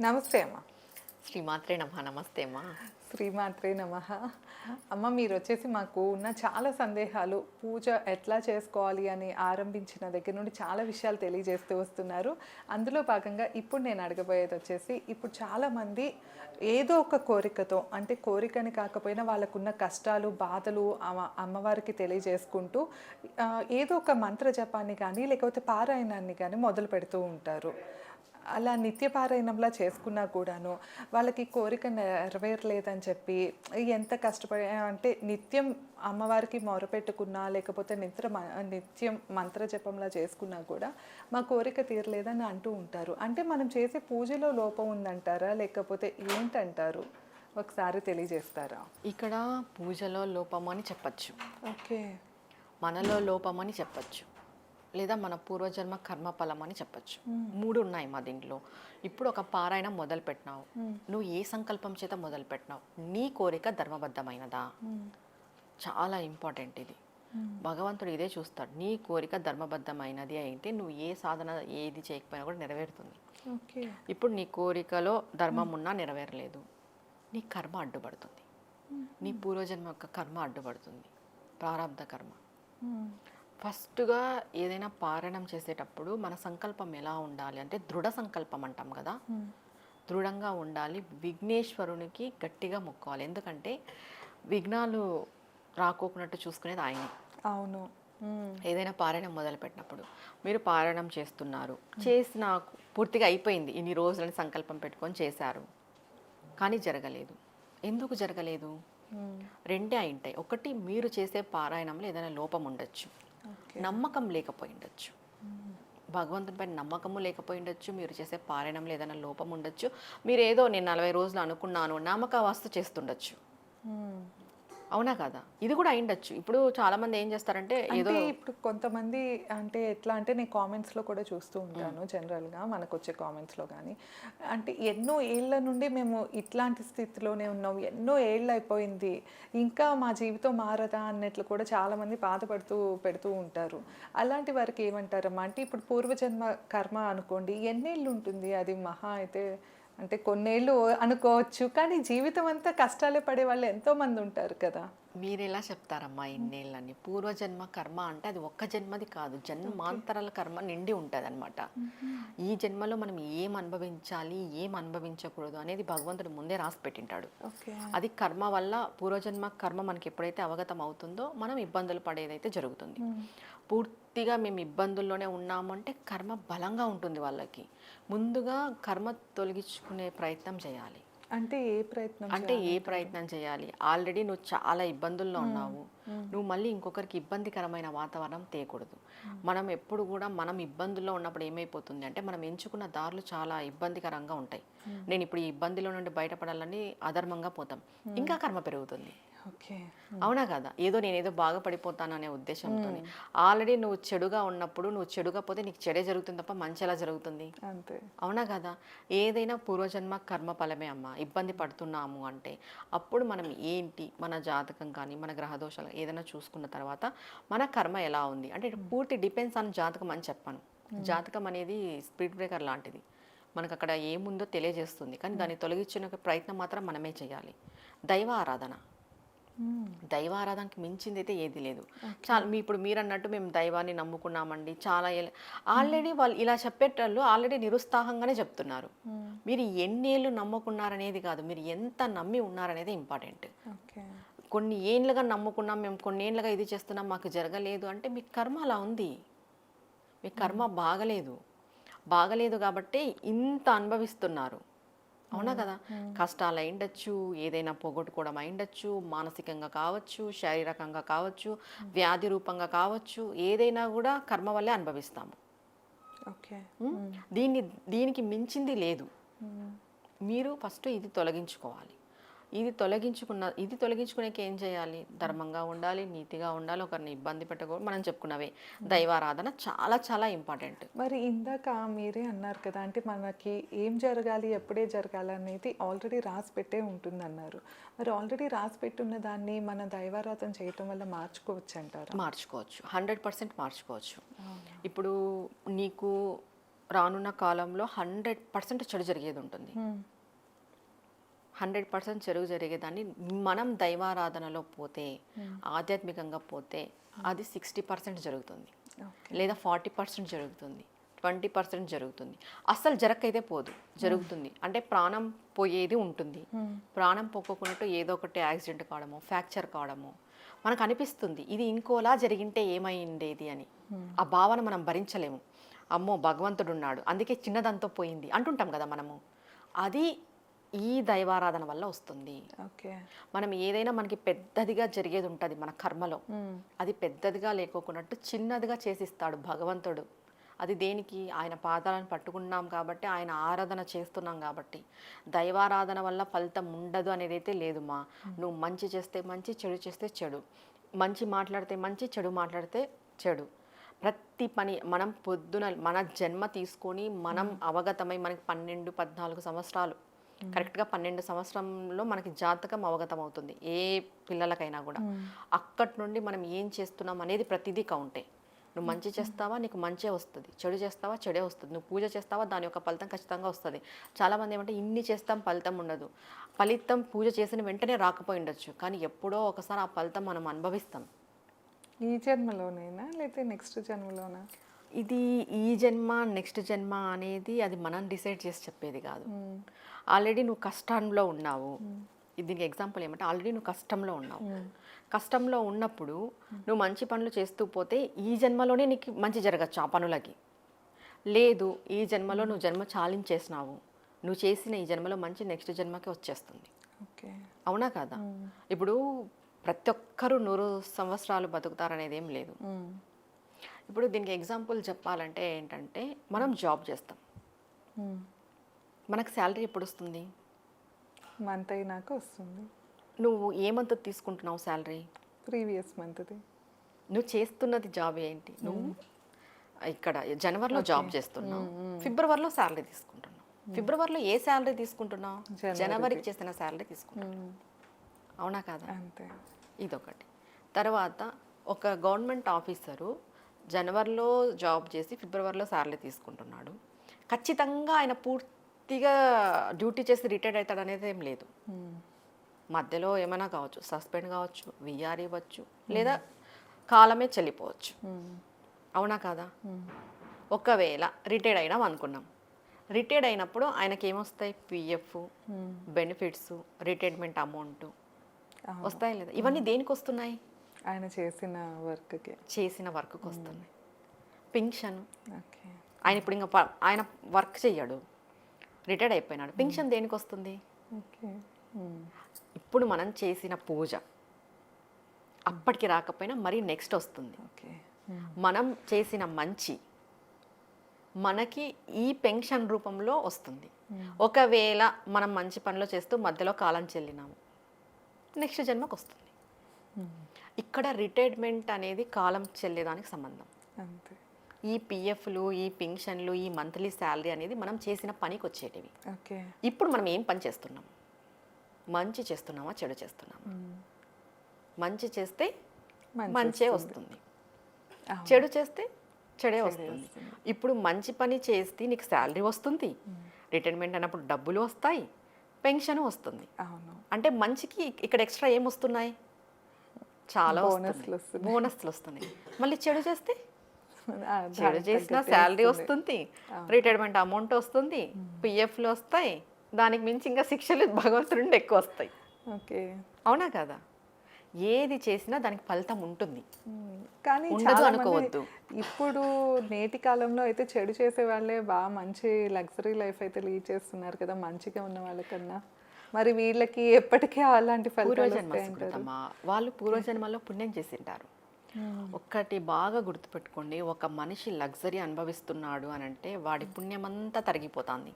నమస్తే అమ్మ. శ్రీమాత్రే నమ నమస్తే అమ్మా. శ్రీమాత్రే నమ. అమ్మ మీరు వచ్చేసి మాకు ఉన్న చాలా సందేహాలు పూజ ఎట్లా చేసుకోవాలి అని ఆరంభించిన దగ్గర నుండి చాలా విషయాలు తెలియజేస్తూ వస్తున్నారు. అందులో భాగంగా ఇప్పుడు నేను అడగబోయేది వచ్చేసి ఇప్పుడు చాలామంది ఏదో ఒక కోరికతో అంటే కోరికని కాకపోయినా వాళ్ళకున్న కష్టాలు బాధలు అమ్మ- అమ్మవారికి తెలియజేసుకుంటూ ఏదో ఒక మంత్ర జపాన్ని కానీ లేకపోతే పారాయణాన్ని కానీ మొదలు పెడుతూ ఉంటారు. అలా నిత్యపారాయణంలా చేసుకున్నా కూడాను వాళ్ళకి కోరిక నెరవేరలేదని చెప్పి ఎంత కష్టపడి అంటే నిత్యం అమ్మవారికి మొరపెట్టుకున్నా లేకపోతే నిత్ర మ- నిత్యం మంత్ర జపంలా చేసుకున్నా కూడా మా కోరిక తీరలేదని అంటూ ఉంటారు. అంటే మనం చేసే పూజలో లోపం ఉందంటారా? లేకపోతే ఏంటంటారు? ఒకసారి తెలియజేస్తారా? ఇక్కడ పూజలో లోపం అని చెప్పచ్చు. ఓకే. మనలో లోపం అని చెప్పచ్చు. లేదా మన పూర్వజన్మ కర్మ ఫలం అని చెప్పచ్చు. మూడు ఉన్నాయి మా దీంట్లో. ఇప్పుడు ఒక పారాయణం మొదలు పెట్టినావు. నువ్వు ఏ సంకల్పం చేత మొదలు పెట్టినావు? నీ కోరిక ధర్మబద్ధమైనదా? చాలా ఇంపార్టెంట్ ఇది. భగవంతుడు ఇదే చూస్తాడు. నీ కోరిక ధర్మబద్ధమైనది అయితే నువ్వు ఏ సాధన ఏది చేయకపోయినా కూడా నెరవేరుతుంది. ఇప్పుడు నీ కోరికలో ధర్మం ఉన్నా నెరవేరలేదు. నీ కర్మ అడ్డుపడుతుంది. నీ పూర్వజన్మ యొక్క కర్మ అడ్డుపడుతుంది. ప్రారంధ కర్మ. ఫస్ట్గా ఏదైనా పారాయణం చేసేటప్పుడు మన సంకల్పం ఎలా ఉండాలి అంటే దృఢ సంకల్పం అంటాం కదా? దృఢంగా ఉండాలి. విఘ్నేశ్వరునికి గట్టిగా మొక్కోవాలి ఎందుకంటే విఘ్నాలు రాకోకున్నట్టు చూసుకునేది ఆయనే. అవును. ఏదైనా పారాయణం మొదలుపెట్టినప్పుడు మీరు పారాయణం చేస్తున్నారు. చేసిన పూర్తిగా అయిపోయింది. ఇన్ని రోజులని సంకల్పం పెట్టుకొని చేశారు. కానీ జరగలేదు. ఎందుకు జరగలేదు. రెండే అయింటాయి ఒకటి మీరు చేసే పారాయణంలో ఏదైనా లోపం ఉండొచ్చు. నమ్మకం లేకపోయి ఉండొచ్చు. భగవంతునిపై నమ్మకము లేకపోయి ఉండొచ్చు మీరు చేసే పారాయణంలో ఏదైనా లోపం ఉండొచ్చు మీరు ఏదో నేను నలభై రోజులు అనుకున్నాను నామక వాస్తు చేస్తుండొచ్చు. అవునా కదా? ఇది కూడా అయిండొచ్చు ఇప్పుడు చాలా మంది ఏం చేస్తారంటే ఏదో ఇప్పుడు కొంతమంది అంటే ఎట్లా అంటే నేను కామెంట్స్లో కూడా చూస్తూ ఉంటాను జనరల్గా మనకు వచ్చే కామెంట్స్లో కానీ అంటే ఎన్నో ఏళ్ళ నుండి మేము ఇట్లాంటి స్థితిలోనే ఉన్నాం. ఎన్నో ఏళ్ళు అయిపోయింది. ఇంకా మా జీవితం మారదా అన్నట్లు కూడా చాలామంది బాధపడుతూ పెడుతూ ఉంటారు. అలాంటి వారికి ఏమంటారమ్మా? అంటే ఇప్పుడు పూర్వజన్మ కర్మ అనుకోండి ఎన్నేళ్ళు ఉంటుంది? అది మహా అయితే అంటే కొన్నేళ్ళు అనుకోవచ్చు కానీ జీవితం అంతా కష్టాలే పడే వాళ్ళు ఎంతో మంది ఉంటారు కదా. మీరు ఎలా చెప్తారమ్మా ఇన్నేళ్ళని? పూర్వజన్మ కర్మ అంటే అది ఒక్క జన్మది కాదు. జన్మాంతరాల కర్మ నిండి ఉంటుంది అనమాట ఈ జన్మలో మనం ఏం అనుభవించాలి ఏం అనుభవించకూడదు అనేది భగవంతుడు ముందే రాసి పెట్టింటాడు. అది కర్మ వల్ల పూర్వజన్మ కర్మ మనకి ఎప్పుడైతే అవగతం అవుతుందో మనం ఇబ్బందులు పడేదైతే జరుగుతుంది. పూర్తిగా మేము ఇబ్బందుల్లోనే ఉన్నామంటే కర్మ బలంగా ఉంటుంది వాళ్ళకి. ముందుగా కర్మ తొలగించుకునే ప్రయత్నం చేయాలి. అంటే ఏ ప్రయత్నం అంటే ఏ ప్రయత్నం చేయాలి? ఆల్రెడీ నువ్వు చాలా ఇబ్బందుల్లో ఉన్నావు. నువ్వు మళ్ళీ ఇంకొకరికి ఇబ్బందికరమైన వాతావరణం తేయకూడదు మనం ఎప్పుడు కూడా మనం ఇబ్బందుల్లో ఉన్నప్పుడు ఏమైపోతుంది అంటే మనం ఎంచుకున్న దారులు చాలా ఇబ్బందికరంగా ఉంటాయి. నేను ఇప్పుడు ఈ ఇబ్బందిలో నుండి బయటపడాలని అధర్మంగా పోతాం. ఇంకా కర్మ పెరుగుతుంది. అవునా కదా? ఏదో నేను ఏదో బాగుపడిపోతాను అనే ఉద్దేశంతో ఆల్రెడీ నువ్వు చెడుగా ఉన్నప్పుడు నువ్వు చెడుగా పోతే నీకు చెడే జరుగుతుంది తప్ప మంచి ఎలా జరుగుతుంది. అంతే. అవునా కదా? ఏదైనా పూర్వజన్మ కర్మ ఫలమే అమ్మ. ఇబ్బంది పడుతున్నాము అంటే అప్పుడు మనం ఏంటి? మన జాతకం కానీ మన గ్రహదోషాలు ఏదైనా చూసుకున్న తర్వాత మన కర్మ ఎలా ఉంది? అంటే పూర్తి డిపెండ్స్ ఆన్ జాతకం అని చెప్పాను. జాతకం అనేది స్పీడ్ బ్రేకర్ లాంటిది. మనకు అక్కడ ఏముందో తెలియజేస్తుంది. కానీ దాన్ని తొలగించిన ప్రయత్నం మాత్రం మనమే చేయాలి. దైవ ఆరాధన. దైవ ఆరాధనకి మించింది అయితే ఏది లేదు. చాలా మీ ఇప్పుడు మీరు అన్నట్టు మేము దైవాన్ని నమ్ముకున్నామండి. చాలా ఆల్రెడీ వాళ్ళు ఇలా చెప్పేటోళ్ళు ఆల్రెడీ నిరుత్సాహంగానే చెప్తున్నారు. మీరు ఎన్నేళ్ళు నమ్ముకున్నారనేది కాదు మీరు ఎంత నమ్మి ఉన్నారనేది ఇంపార్టెంట్. కొన్ని ఏండ్లుగా నమ్ముకున్నాం మేము కొన్ని ఏండ్లుగా ఇది చేస్తున్నాం మాకు జరగలేదు అంటే మీ కర్మ అలా ఉంది. మీ కర్మ బాగలేదు. బాగలేదు కాబట్టి ఇంత అనుభవిస్తున్నారు. అవునా కదా? కష్టాలు అయిండొచ్చు ఏదైనా పోగొట్టుకోవడం అయిండొచ్చు మానసికంగా కావచ్చు శారీరకంగా కావచ్చు వ్యాధి రూపంగా కావచ్చు ఏదైనా కూడా కర్మ వల్లే అనుభవిస్తాము. ఓకే? దీన్ని దీనికి మించింది లేదు. మీరు ఫస్ట్ ఇది తొలగించుకోవాలి. ఇది తొలగించుకున్న ఇది తొలగించుకునేకి ఏం చేయాలి? ధర్మంగా ఉండాలి నీతిగా ఉండాలి ఒకరిని ఇబ్బంది పెట్టకూడదు మనం చెప్పుకున్నవే. దైవారాధన చాలా చాలా ఇంపార్టెంట్. మరి ఇందాక మీరే అన్నారు కదా అంటే మనకి ఏం జరగాలి ఎప్పుడే జరగాలి అనేది ఆల్రెడీ రాసి పెట్టే ఉంటుంది అన్నారు మరి ఆల్రెడీ రాసి పెట్టున్న దాన్ని మన దైవారాధన చేయటం వల్ల మార్చుకోవచ్చు అంటారా? మార్చుకోవచ్చు. హండ్రెడ్ పర్సెంట్ మార్చుకోవచ్చు. ఇప్పుడు నీకు రానున్న కాలంలో హండ్రెడ్ పర్సెంట్ చెడు జరిగేది ఉంటుంది. హండ్రెడ్ పర్సెంట్ చెరువు జరిగేదాన్ని. మనం దైవారాధనలో పోతే ఆధ్యాత్మికంగా పోతే అది సిక్స్టీ పర్సెంట్ జరుగుతుంది. లేదా ఫార్టీ పర్సెంట్ జరుగుతుంది. ట్వంటీ పర్సెంట్ జరుగుతుంది. అస్సలు జరగకైతే పోదు. జరుగుతుంది. అంటే ప్రాణం పోయేది ఉంటుంది. ప్రాణం పోకోకున్నట్టు ఏదో ఒకటి యాక్సిడెంట్ కావడము ఫ్రాక్చర్ కావడము మనకు అనిపిస్తుంది. ఇది ఇంకోలా జరిగింటే ఏమై ఉండేది అని ఆ భావన మనం భరించలేము. అమ్మో భగవంతుడు ఉన్నాడు అందుకే చిన్నదంతా పోయింది. అంటుంటాం కదా మనము. అది ఈ దైవారాధన వల్ల వస్తుంది. ఓకే. మనం ఏదైనా మనకి పెద్దదిగా జరిగేది ఉంటుంది మన కర్మలో. అది పెద్దదిగా లేకోకున్నట్టు చిన్నదిగా చేసిస్తాడు భగవంతుడు. అది దేనికి? ఆయన పాదాలను పట్టుకున్నాం కాబట్టి ఆయన ఆరాధన చేస్తున్నాం కాబట్టి. దైవారాధన వల్ల ఫలితం ఉండదు అనేది అయితే లేదు మా. నువ్వు మంచి చేస్తే మంచి చెడు చేస్తే చెడు. మంచి మాట్లాడితే మంచి చెడు మాట్లాడితే చెడు. ప్రతి పని మనం పొద్దున మన జన్మ తీసుకొని మనం అవగతమై మనకి పన్నెండు పద్నాలుగు సంవత్సరాలు కరెక్ట్గా పన్నెండు సంవత్సరంలో మనకి జాతకం అవగతం అవుతుంది ఏ పిల్లలకైనా కూడా. అక్కడి నుండి మనం ఏం చేస్తున్నాం అనేది ప్రతిదీ కౌంటే. నువ్వు మంచి చేస్తావా నీకు మంచే వస్తుంది. చెడు చేస్తావా చెడే వస్తుంది. నువ్వు పూజ చేస్తావా దాని యొక్క ఫలితం ఖచ్చితంగా వస్తుంది. చాలామంది ఏమంటే ఇన్ని చేస్తాం ఫలితం ఉండదు. ఫలితం పూజ చేసిన వెంటనే రాకపోయి ఉండొచ్చు. కానీ ఎప్పుడో ఒకసారి ఆ ఫలితం మనం అనుభవిస్తాం. ఈ జన్మలోనేనా లేకపోతే నెక్స్ట్ జన్మలోనా? ఇది ఈ జన్మ నెక్స్ట్ జన్మ అనేది అది మనం డిసైడ్ చేసి చెప్పేది కాదు. ఆల్రెడీ నువ్వు కష్టంలో ఉన్నావు. దీనికి ఎగ్జాంపుల్ ఏమంటే ఆల్రెడీ నువ్వు కష్టంలో ఉన్నావు. కష్టంలో ఉన్నప్పుడు నువ్వు మంచి పనులు చేస్తూ పోతే ఈ జన్మలోనే నీకు మంచి జరగచ్చు ఆ పనులకి. లేదు ఈ జన్మలో నువ్వు జన్మ చాలించేసినావు నువ్వు చేసిన ఈ జన్మలో మంచి నెక్స్ట్ జన్మకి వచ్చేస్తుంది. ఓకే. అవునా కాదా? ఇప్పుడు ప్రతి ఒక్కరూ నూరు సంవత్సరాలు బతుకుతారనేది ఏం లేదు. ఇప్పుడు దీనికి ఎగ్జాంపుల్ చెప్పాలంటే ఏంటంటే మనం జాబ్ చేస్తాం. మ్మ్. మనకు శాలరీ ఎప్పుడు వస్తుంది మంత్ అయినాక వస్తుంది. నువ్వు ఏ మంత్ తీసుకుంటున్నావు శాలరీ? ప్రీవియస్ మంత్ది. నువ్వు చేస్తున్నది జాబ్ ఏంటి? నువ్వు ఇక్కడ జనవరిలో జాబ్ చేస్తున్నావు. ఫిబ్రవరిలో శాలరీ తీసుకుంటున్నావు. ఫిబ్రవరిలో ఏ శాలరీ తీసుకుంటున్నావు. జనవరికి చేసిన శాలరీ తీసుకుంటున్నావు. అవునా కాదా? అంతే. ఇదొకటి. తర్వాత ఒక గవర్నమెంట్ ఆఫీసరు జనవరిలో జాబ్ చేసి ఫిబ్రవరిలో శాలరీ తీసుకుంటున్నాడు. ఖచ్చితంగా ఆయన పూర్తిగా డ్యూటీ చేసి రిటైర్డ్ అవుతాడు అనేది ఏం లేదు. మ్మ్. మధ్యలో ఏమైనా కావచ్చు సస్పెండ్ కావచ్చు విఆర్ ఇవ్వచ్చు లేదా కాలమే చెల్లిపోవచ్చు. మ్మ్. అవునా కాదా. ఒకవేళ రిటైర్డ్ అయినాం అనుకున్నాం. రిటైర్డ్ అయినప్పుడు ఆయనకి ఏమొస్తాయి పిఎఫ్. Benefits retirement amount. వస్తాయి లేదా? ఇవన్నీ దేనికి వస్తున్నాయి ఆయన చేసిన వర్క్కి. చేసిన వర్క్కి వస్తున్నాయి పింఛన్ ఓకే. ఆయన ఇప్పుడు ఇంకా ఆయన వర్క్ చెయ్యడు. రిటైర్డ్ అయిపోయినాడు. పింఛన్ దేనికి వస్తుంది? ఓకే. మ్మ్. ఇప్పుడు మనం చేసిన పూజ. అప్పటికి రాకపోయినా మరీ నెక్స్ట్ వస్తుంది. మనం చేసిన మంచి మనకి ఈ పెన్షన్ రూపంలో వస్తుంది. ఒకవేళ మనం మంచి పనులు చేస్తూ మధ్యలో కాలం చెల్లినాము. నెక్స్ట్ జన్మకు వస్తుంది. ఇక్కడ రిటైర్మెంట్ అనేది కాలం చెల్లేదానికి సంబంధం. అంతే. ఈ పిఎఫ్లు ఈ పెన్షన్లు ఈ మంత్లీ శాలరీ అనేది మనం చేసిన పనికి వచ్చేటివి ఓకే. ఇప్పుడు మనం ఏం పని చేస్తున్నాం? మంచి చేస్తున్నామా చెడు చేస్తున్నామా. మంచి చేస్తే మంచి వస్తుంది. చెడు చేస్తే చెడే వస్తుంది. ఇప్పుడు మంచి పని చేస్తే నీకు శాలరీ వస్తుంది. రిటైర్మెంట్ అన్నప్పుడు డబ్బులు వస్తాయి పెన్షన్ వస్తుంది. అంటే మంచికి ఇక్కడ ఎక్స్ట్రా ఏం వస్తున్నాయి? చాలా బోనస్లు. బోనస్లు వస్తున్నాయి. మళ్ళీ చెడు చేస్తే? చెడు చేసిన శాలరీ వస్తుంది. రిటైర్మెంట్ అమౌంట్ వస్తుంది పిఎఫ్లు వస్తాయి దానికి మించి ఇంకా శిక్షలు భగవంతుడి నుండి ఎక్కువ వస్తాయి. ఓకే. అవునా కదా? ఏది చేసినా దానికి ఫలితం ఉంటుంది. కానీ అనుకోవద్దు. ఇప్పుడు నేటి కాలంలో అయితే చెడు చేసే వాళ్ళే బాగా మంచి లగ్జరీ లైఫ్ అయితే లీడ్ చేస్తున్నారు కదా మంచిగా ఉన్న వాళ్ళకన్నా. మరి వీళ్ళకి ఎప్పటికీ అలాంటి పూర్వజన్మ సుకృతమా? వాళ్ళు పూర్వజన్మలో పుణ్యం చేసింటారు. ఒక్కటి బాగా గుర్తుపెట్టుకోండి. ఒక మనిషి లగ్జరీ అనుభవిస్తున్నాడు అని అంటే వాడి పుణ్యమంతా తరిగిపోతుంది.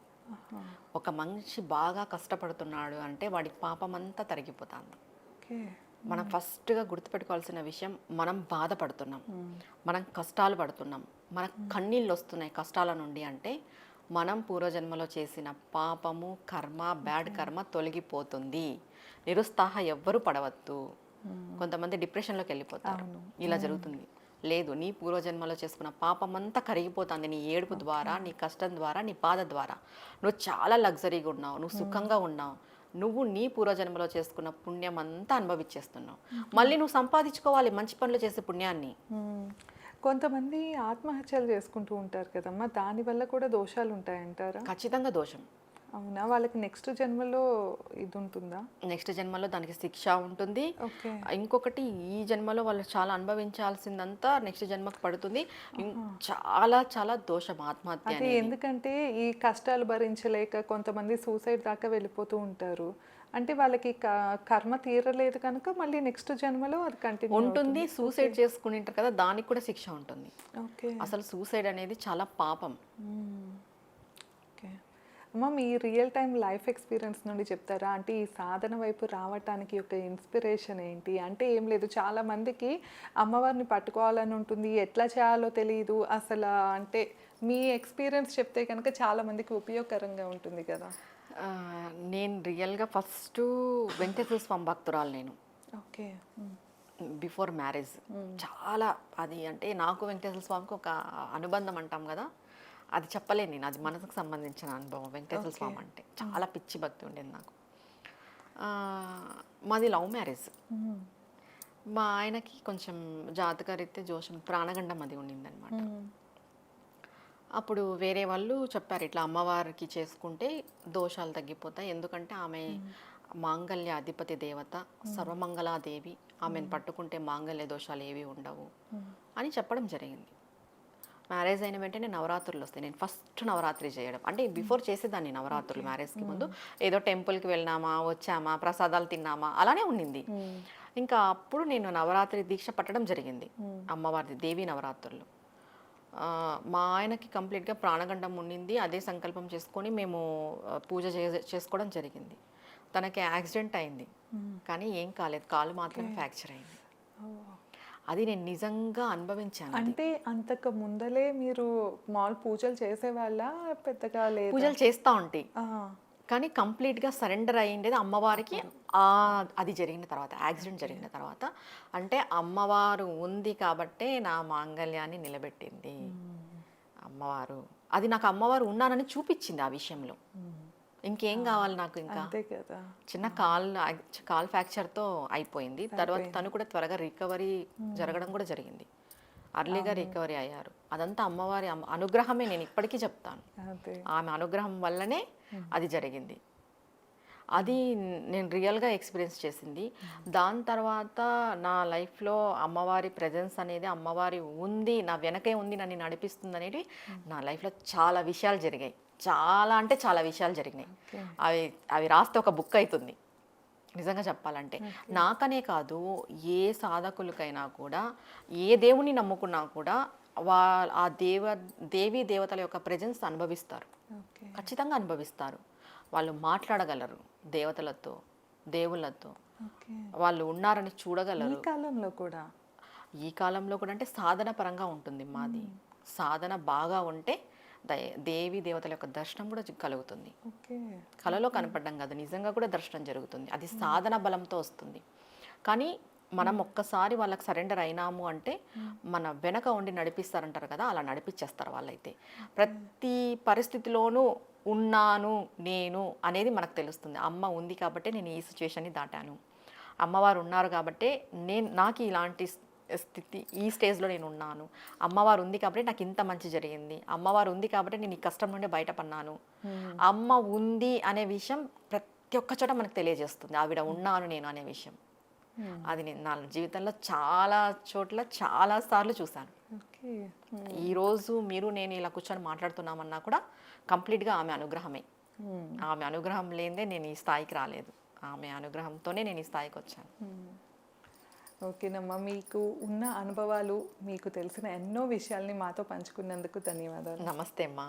ఒక మనిషి బాగా కష్టపడుతున్నాడు అంటే వాడి పాపమంతా తరిగిపోతుంది. ఓకే. మనం ఫస్ట్గా గుర్తుపెట్టుకోవాల్సిన విషయం మనం బాధపడుతున్నాం. మనం కష్టాలు పడుతున్నాం. మన కన్నీళ్ళు వస్తున్నాయి కష్టాల నుండి అంటే మనం పూర్వజన్మలో చేసిన పాపము కర్మ బ్యాడ్ కర్మ తొలగిపోతుంది. నిరుత్సాహ ఎవ్వరూ పడవద్దు. కొంతమంది డిప్రెషన్లోకి వెళ్ళిపోతారు. ఇలా జరుగుతుంది. లేదు నీ పూర్వజన్మలో చేసుకున్న పాపం అంతా కరిగిపోతుంది. నీ ఏడుపు ద్వారా నీ కష్టం ద్వారా నీ బాధ ద్వారా. నువ్వు చాలా లగ్జరీగా ఉన్నావు. నువ్వు సుఖంగా ఉన్నావు. నువ్వు నీ పూర్వజన్మలో చేసుకున్న పుణ్యం అంతా అనుభవించేస్తున్నావు మళ్ళీ నువ్వు సంపాదించుకోవాలి మంచి పనులు చేసే పుణ్యాన్ని. కొంతమంది ఆత్మహత్యలు చేసుకుంటూ ఉంటారు కదమ్మా. దానివల్ల కూడా దోషాలు ఉంటాయంటారా? ఖచ్చితంగా దోషం. అవునా? వాళ్ళకి నెక్స్ట్ జన్మలో ఇది ఉంటుందా నెక్స్ట్ జన్మలో దానికి శిక్ష ఉంటుంది. ఓకే. ఇంకొకటి ఈ జన్మలో వాళ్ళు చాలా అనుభవించాల్సిందంతా నెక్స్ట్ జన్మకు పడుతుంది. చాలా చాలా దోషం ఆత్మహత్య. ఎందుకంటే ఈ కష్టాలు భరించలేక కొంతమంది సూసైడ్ దాకా వెళ్ళిపోతూ ఉంటారు. అంటే వాళ్ళకి కర్మ తీరలేదు కనుక మళ్ళీ నెక్స్ట్ జన్మలో అది కంటిన్యూ ఉంటుంది. సూసైడ్ చేసుకుని ఉంటారు కదా దానికి కూడా శిక్ష ఉంటుంది. ఓకే. అసలు సూసైడ్ అనేది చాలా పాపం. ఓకే. అమ్మ మీ రియల్ టైం లైఫ్ ఎక్స్పీరియన్స్ నుండి చెప్తారా? అంటే ఈ సాధన వైపు రావటానికి ఒక ఇన్స్పిరేషన్ ఏంటి? అంటే ఏం లేదు చాలా మందికి అమ్మవారిని పట్టుకోవాలని ఉంటుంది. ఎట్లా చేయాలో తెలియదు అసలు అంటే మీ ఎక్స్పీరియన్స్ చెప్తే కనుక చాలా మందికి ఉపయోగకరంగా ఉంటుంది కదా. నేను రియల్గా ఫస్ట్ వెంకటేశ్వర స్వామి భక్తురాలు నేను. ఓకే. Before marriage. చాలా అది అంటే నాకు వెంకటేశ్వర స్వామికి ఒక అనుబంధం అంటాం కదా అది చెప్పలేను నేను. అది మనసుకు సంబంధించిన అనుభవం వెంకటేశ్వర స్వామి అంటే. చాలా పిచ్చి భక్తి ఉండేది నాకు. మాది లవ్ మ్యారేజ్. మా. ఆయనకి కొంచెం జాతకరీత్యా జోషం ప్రాణగండం అది ఉండిందనమాట. అప్పుడు వేరే వాళ్ళు చెప్పారు ఇట్లా అమ్మవారికి చేసుకుంటే దోషాలు తగ్గిపోతాయి. ఎందుకంటే ఆమె మాంగళ్య అధిపతి దేవత సర్వమంగళాదేవి. ఆమెను పట్టుకుంటే మాంగళ్య దోషాలు ఏవి ఉండవు. అని చెప్పడం జరిగింది. మ్యారేజ్ అయిన వెంటనే నవరాత్రులు వస్తాయి. నేను ఫస్ట్ నవరాత్రి చేయడం. అంటే బిఫోర్ చేసేదాన్ని నవరాత్రులు మ్యారేజ్కి ముందు. ఏదో టెంపుల్కి వెళ్ళినామా వచ్చామా ప్రసాదాలు తిన్నామా అలానే ఉండింది. ఇంకా అప్పుడు నేను నవరాత్రి దీక్ష పట్టడం జరిగింది. అమ్మవారిది దేవి నవరాత్రులు. మా ఆయనకి కంప్లీట్గా ప్రాణగండం ఉండింది. అదే సంకల్పం చేసుకొని మేము పూజ చేసుకోవడం జరిగింది. తనకి యాక్సిడెంట్ అయింది. కానీ ఏం కాలేదు. కాలు మాత్రమే ఫ్రాక్చర్ అయింది. అది నేను నిజంగా అనుభవించాను. అంటే అంతకు ముందలే మీరు మాల్ పూజలు చేసేవాళ్ళ? పెద్దగా లేదు? పూజలు చేస్తూ ఉంటాయి కానీ కంప్లీట్గా సరెండర్ అయ్యిండేది అమ్మవారికి అది జరిగిన తర్వాత యాక్సిడెంట్ జరిగిన తర్వాత. అంటే అమ్మవారు ఉంది కాబట్టే నా మాంగళ్యాన్ని నిలబెట్టింది. అమ్మవారు అది నాకు అమ్మవారు ఉన్నానని చూపించింది ఆ విషయంలో. ఇంకేం కావాలి నాకు ఇంకా? చిన్న కాల్ కాల్ ఫ్రాక్చర్తో అయిపోయింది. తర్వాత తను కూడా త్వరగా రికవరీ జరగడం కూడా జరిగింది. అర్లీగా రికవరీ అయ్యారు. అదంతా అమ్మవారి అమ్మ- అనుగ్రహమే నేను ఇప్పటికీ చెప్తాను. ఆమె అనుగ్రహం వల్లనే అది జరిగింది. అది నేను రియల్గా ఎక్స్పీరియన్స్ చేసింది. దాని తర్వాత నా లైఫ్లో అమ్మవారి ప్రజెన్స్ అనేది అమ్మవారి ఉంది నా వెనకే ఉంది నన్ను నడిపిస్తుంది అనేది నా లైఫ్లో చాలా విషయాలు జరిగాయి. చాలా అంటే చాలా విషయాలు జరిగినాయి. అవి అవి రాస్తే ఒక బుక్ అవుతుంది. నిజంగా చెప్పాలంటే నాకనే కాదు ఏ సాధకులకైనా కూడా ఏ దేవుని నమ్ముకున్నా కూడా వా ఆ దేవ దేవీ దేవతల యొక్క ప్రజెన్స్ అనుభవిస్తారు. ఖచ్చితంగా అనుభవిస్తారు. వాళ్ళు మాట్లాడగలరు దేవతలతో దేవుళ్ళతో. వాళ్ళు ఉన్నారని ఈ చూడగలరు కాలంలో కూడా? ఈ కాలంలో కూడా అంటే సాధన పరంగా ఉంటుంది మాది. సాధన బాగా ఉంటే దేవి దేవతల యొక్క దర్శనం కూడా కలుగుతుంది. కళలో కనపడడం కాదు నిజంగా కూడా దర్శనం జరుగుతుంది. అది సాధన బలంతో వస్తుంది. కానీ మనం ఒక్కసారి వాళ్ళకి సరెండర్ అయినాము అంటే మన వెనక ఉండి నడిపిస్తారంటారు కదా అలా నడిపించేస్తారు వాళ్ళైతే. ప్రతి పరిస్థితిలోనూ ఉన్నాను నేను అనేది మనకు తెలుస్తుంది. అమ్మ ఉంది కాబట్టి నేను ఈ సిచ్యువేషన్ని దాటాను. అమ్మవారు ఉన్నారు కాబట్టి నేను నాకు ఇలాంటి స్థితి ఈ స్టేజ్లో నేను ఉన్నాను అమ్మవారు ఉంది కాబట్టి నాకు ఇంత మంచి జరిగింది. అమ్మవారు ఉంది కాబట్టి నేను ఈ కష్టం నుండి బయటపడినాను అమ్మ ఉంది అనే విషయం ప్రతి ఒక్క చోట మనకు తెలియజేస్తుంది. ఆవిడ ఉన్నాను నేను అనే విషయం. అది నేను నా జీవితంలో చాలా చోట్ల చాలా సార్లు చూశాను. ఈరోజు మీరు నేను ఇలా కూర్చొని మాట్లాడుతున్నామన్నా కూడా కంప్లీట్గా ఆమె అనుగ్రహమే. ఆమె అనుగ్రహం లేదే నేను ఈ స్థాయికి రాలేదు. ఆమె అనుగ్రహంతోనే నేను ఈ స్థాయికి వచ్చాను. ఓకేనమ్మా మీకు ఉన్న అనుభవాలు మీకు తెలిసిన ఎన్నో విషయాల్ని మాతో పంచుకున్నందుకు ధన్యవాదాలు. నమస్తే అమ్మా.